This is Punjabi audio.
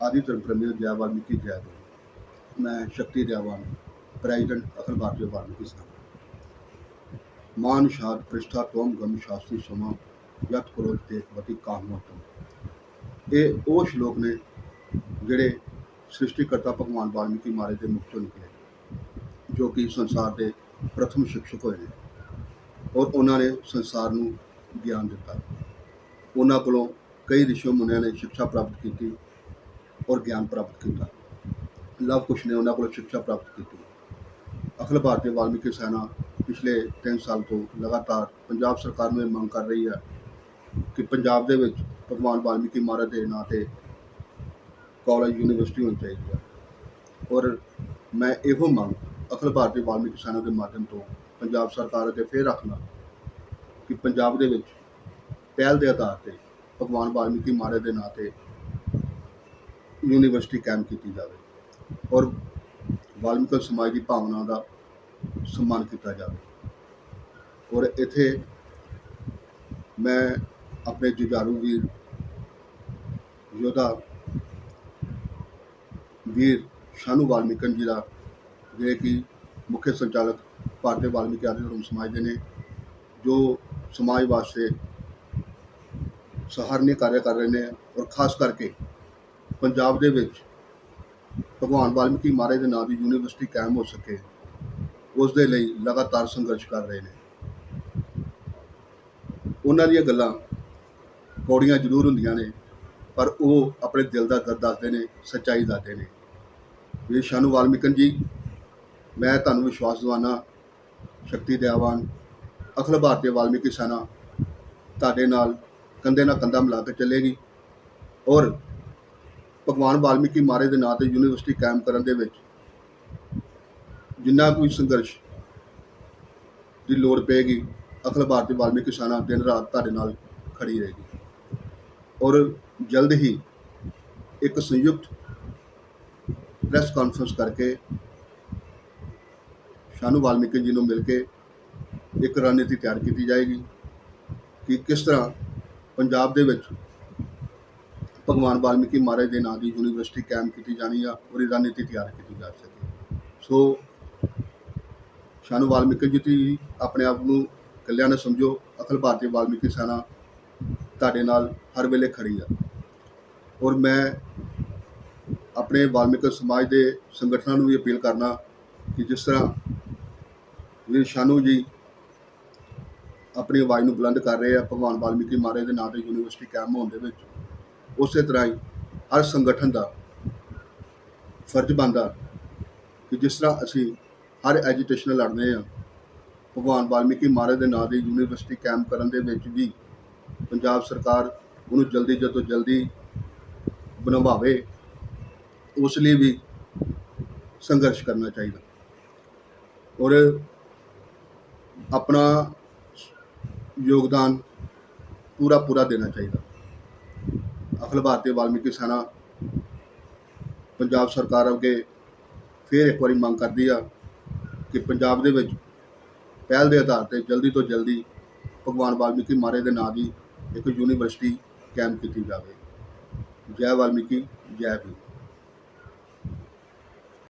ਆਦਿ ਧਰਮ ਪ੍ਰੇਮੀਆਂ ਜੈ ਵਾਲਮੀਕੀ ਜੈ ਗੁਰੂ ਮੈਂ ਸ਼ਕਤੀ ਦਿਆਵਾਨ ਪ੍ਰੈਜ਼ੀਡੈਂਟ ਅਖਿਲ ਭਾਰਤੀ ਵਾਲਮੀਕੀ ਸੰਘ ਮਾਨ ਸ਼ਾਦ ਪ੍ਰਿਸ਼ਠਾ ਤੋਮ ਗਮ ਸ਼ਾਸਤਰੀ ਸਮਾ ਯਤ ਕਰੋ ਤੇਕਵਤੀ ਕਾਮਤਮ ਇਹ ਉਹ ਸ਼ਲੋਕ ਨੇ ਜਿਹੜੇ ਸ੍ਰਿਸ਼ਟੀਕਰਤਾ ਭਗਵਾਨ ਵਾਲਮੀਕੀ ਮਹਾਰਾਜ ਦੇ ਮੁਖ ਚੋਂ ਨਿਕਲੇ, ਜੋ ਕਿ ਸੰਸਾਰ ਦੇ ਪ੍ਰਥਮ ਸ਼ਿਕਸ਼ਕ ਹੋਏ ਨੇ ਔਰ ਉਹਨਾਂ ਨੇ ਸੰਸਾਰ ਨੂੰ ਗਿਆਨ ਦਿੱਤਾ। ਉਹਨਾਂ ਕੋਲੋਂ ਕਈ ਰਿਸ਼ੀ ਮੁਨੀਆਂ ਨੇ ਸਿੱਖਿਆ ਪ੍ਰਾਪਤ ਕੀਤੀ ਔਰ ਗਿਆਨ ਪ੍ਰਾਪਤ ਕੀਤਾ। ਲਵ ਕੁਸ਼ ਨੇ ਉਹਨਾਂ ਕੋਲੋਂ ਸਿੱਖਿਆ ਪ੍ਰਾਪਤ ਕੀਤੀ। ਅਖਿਲ ਭਾਰਤੀ ਵਾਲਮੀਕੀ ਸੈਨਾ ਪਿਛਲੇ 3 ਸਾਲ ਤੋਂ ਲਗਾਤਾਰ ਪੰਜਾਬ ਸਰਕਾਰ ਨੂੰ ਇਹ ਮੰਗ ਕਰ ਰਹੀ ਹੈ ਕਿ ਪੰਜਾਬ ਦੇ ਵਿੱਚ ਭਗਵਾਨ ਵਾਲਮੀਕੀ ਮਹਾਰਾਜ ਦੇ ਨਾਂ ਤੇ ਕਾਲਜ, ਯੂਨੀਵਰਸਿਟੀ ਹੋਣੀ ਚਾਹੀਦੀ ਹੈ। ਔਰ ਮੈਂ ਇਹੋ ਮੰਗ ਅਖਿਲ ਭਾਰਤੀ ਵਾਲਮੀਕੀ ਸੈਨਾ ਦੇ ਮਾਧਿਅਮ ਤੋਂ ਪੰਜਾਬ ਸਰਕਾਰ ਅੱਗੇ ਫੇਰ ਰੱਖਣਾ ਕਿ ਪੰਜਾਬ ਦੇ ਵਿੱਚ ਪਹਿਲ ਦੇ ਆਧਾਰ ਤੇ ਭਗਵਾਨ ਵਾਲਮੀਕੀ ਮਹਾਰਾਜ ਦੇ ਨਾਂ ਤੇ ਯੂਨੀਵਰਸਿਟੀ ਕਾਇਮ ਕੀਤੀ ਜਾਵੇ ਔਰ ਵਾਲਮੀਕੀ ਸਮਾਜ ਦੀ ਭਾਵਨਾ ਦਾ ਸਨਮਾਨ ਕੀਤਾ ਜਾਵੇ। ਔਰ ਇੱਥੇ ਮੈਂ ਆਪਣੇ ਜੁਝਾਰੂ ਵੀਰ, ਯੋਧਾ ਵੀਰ ਸ਼ਾਨੂ ਵਾਲਮੀਕਨ ਜੀ ਦਾ, ਜਿਹੜੇ ਕਿ ਮੁੱਖ ਸੰਚਾਲਕ ਭਾਰਤੀ ਵਾਲਮੀਕੀ ਆਦਿ ਧਰਮ ਸਮਾਜ ਦੇ ਨੇ, ਜੋ ਸਮਾਜ ਵਾਸਤੇ ਸਹਾਰਨੀ ਕਾਰਜ ਕਰ ਰਹੇ ਨੇ ਔਰ ਖਾਸ ਕਰਕੇ ਪੰਜਾਬ ਦੇ ਵਿੱਚ ਭਗਵਾਨ ਵਾਲਮੀਕੀ ਮਹਾਰਾਜ ਦੇ ਨਾਂ ਦੀ ਯੂਨੀਵਰਸਿਟੀ ਕਾਇਮ ਹੋ ਸਕੇ, ਉਸ ਦੇ ਲਈ ਲਗਾਤਾਰ ਸੰਘਰਸ਼ ਕਰ ਰਹੇ ਨੇ। ਉਹਨਾਂ ਦੀਆਂ ਗੱਲਾਂ ਕੌੜੀਆਂ ਜ਼ਰੂਰ ਹੁੰਦੀਆਂ ਨੇ, ਪਰ ਉਹ ਆਪਣੇ ਦਿਲ ਦਾ ਦਰਦ ਦੱਸਦੇ ਨੇ, ਸੱਚਾਈ ਦੱਸਦੇ ਨੇ। ਇਹ ਸ਼ਾਨੂ ਵਾਲਮੀਕਨ ਜੀ, ਮੈਂ ਤੁਹਾਨੂੰ ਵਿਸ਼ਵਾਸ ਦਿਵਾਨਾ ਸ਼ਕਤੀ ਦਿਆਵਾਨ ਅਖਲ ਭਾਰਤੀ ਵਾਲਮੀਕੀ ਸੈਨਾ ਤੁਹਾਡੇ ਨਾਲ ਕੰਧੇ ਨਾਲ ਕੰਧਾ ਮਿਲਾ ਕੇ ਚੱਲੇਗੀ ਔਰ ਭਗਵਾਨ ਵਾਲਮੀਕੀ ਮਹਾਰਾਜ ਦੇ ਨਾਂ ਤੇ ਯੂਨੀਵਰਸਿਟੀ ਕਾਇਮ ਕਰਨ ਦੇ ਵਿੱਚ ਜਿੰਨਾ ਕੋਈ ਸੰਘਰਸ਼ ਦੀ ਲੋੜ ਪਏਗੀ, ਅਖਿਲ ਭਾਰਤੀ ਵਾਲਮੀਕੀ ਸੈਨਾ ਦਿਨ ਰਾਤ ਤੁਹਾਡੇ ਨਾਲ ਖੜੀ ਰਹੇਗੀ। ਔਰ ਜਲਦ ਹੀ ਇੱਕ ਸੰਯੁਕਤ ਪ੍ਰੈਸ ਕਾਨਫਰੰਸ ਕਰਕੇ ਸ਼ਾਨੂ ਵਾਲਮੀਕੀ ਜੀ ਨੂੰ ਮਿਲ ਕੇ ਇੱਕ ਰਣਨੀਤੀ ਤਿਆਰ ਕੀਤੀ ਜਾਏਗੀ ਕਿ ਕਿਸ ਤਰ੍ਹਾਂ ਪੰਜਾਬ ਦੇ ਵਿੱਚ ਭਗਵਾਨ ਵਾਲਮੀਕੀ ਮਹਾਰਾਜ ਦੇ ਨਾਂ ਦੀ ਯੂਨੀਵਰਸਿਟੀ ਕਾਇਮ ਕੀਤੀ ਜਾਣੀ ਆ, ਉਹਦੀ ਰਣਨੀਤੀ ਤਿਆਰ ਕੀਤੀ ਜਾ ਸਕੇ। ਸੋ ਸ਼ਾਨੂ ਵਾਲਮੀਕੀ ਜੀ ਦੀ ਆਪਣੇ ਆਪ ਨੂੰ ਇਕੱਲਿਆਂ ਨਾ ਸਮਝੋ, ਅਖਿਲ ਭਾਰਤੀ ਵਾਲਮੀਕੀ ਸੈਨਾ ਤੁਹਾਡੇ ਨਾਲ ਹਰ ਵੇਲੇ ਖੜੀ ਆ। ਔਰ ਮੈਂ ਆਪਣੇ ਵਾਲਮੀਕੀ ਸਮਾਜ ਦੇ ਸੰਗਠਨਾਂ ਨੂੰ ਵੀ ਅਪੀਲ ਕਰਨਾ ਕਿ ਜਿਸ ਤਰ੍ਹਾਂ ਵੀਰ ਸ਼ਾਨੂ ਜੀ ਆਪਣੀ ਆਵਾਜ਼ ਨੂੰ ਬੁਲੰਦ ਕਰ ਰਹੇ ਆ, ਭਗਵਾਨ ਵਾਲਮੀਕੀ ਮਹਾਰਾਜ ਦੇ ਨਾਂ ਤੇ ਯੂਨੀਵਰਸਿਟੀ ਕਾਇਮ ਹੋਣ ਦੇ ਵਿੱਚ। ਉਸੇ ਤਰ੍ਹਾਂ ਹੀ ਹਰ ਸੰਗਠਨ ਦਾ ਫਰਜ਼ ਬਣਦਾ ਕਿ ਜਿਸ ਤਰ੍ਹਾਂ ਅਸੀਂ ਹਰ ਐਜੀਟੇਸ਼ਨ ਲੜਦੇ ਆ ਭਗਵਾਨ ਵਾਲਮੀਕੀ ਮਹਾਰਾਜ ਦੇ ਨਾਂ ਦੀ ਯੂਨੀਵਰਸਿਟੀ ਕੈਂਪ ਕਰਨ ਦੇ ਵਿੱਚ ਵੀ ਪੰਜਾਬ ਸਰਕਾਰ ਉਹਨੂੰ ਜਲਦੀ ਤੋਂ ਜਲਦੀ ਬਣਵਾਵੇ, ਉਸ ਲਈ ਵੀ ਸੰਘਰਸ਼ ਕਰਨਾ ਚਾਹੀਦਾ। ਔਰ ਆਪਣਾ ਯੋਗਦਾਨ ਪੂਰਾ ਪੂਰਾ ਦੇਣਾ ਚਾਹੀਦਾ। ਅਖਿਲ ਭਾਰਤੀ ਵਾਲਮੀਕੀ ਸੈਨਾ ਪੰਜਾਬ ਸਰਕਾਰ ਅੱਗੇ ਫਿਰ ਇੱਕ ਵਾਰੀ ਮੰਗ ਕਰਦੀ ਆ ਕਿ ਪੰਜਾਬ ਦੇ ਵਿੱਚ ਪਹਿਲ ਦੇ ਆਧਾਰ ਤੇ ਜਲਦੀ ਤੋਂ ਜਲਦੀ ਭਗਵਾਨ ਵਾਲਮੀਕੀ ਮਾਰੇ ਦੇ ਨਾਂ ਦੀ ਇੱਕ ਯੂਨੀਵਰਸਿਟੀ ਕਾਇਮ ਕੀਤੀ ਜਾਵੇ। ਜੈ ਵਾਲਮੀਕੀ, ਜੈ ਭੀਮ।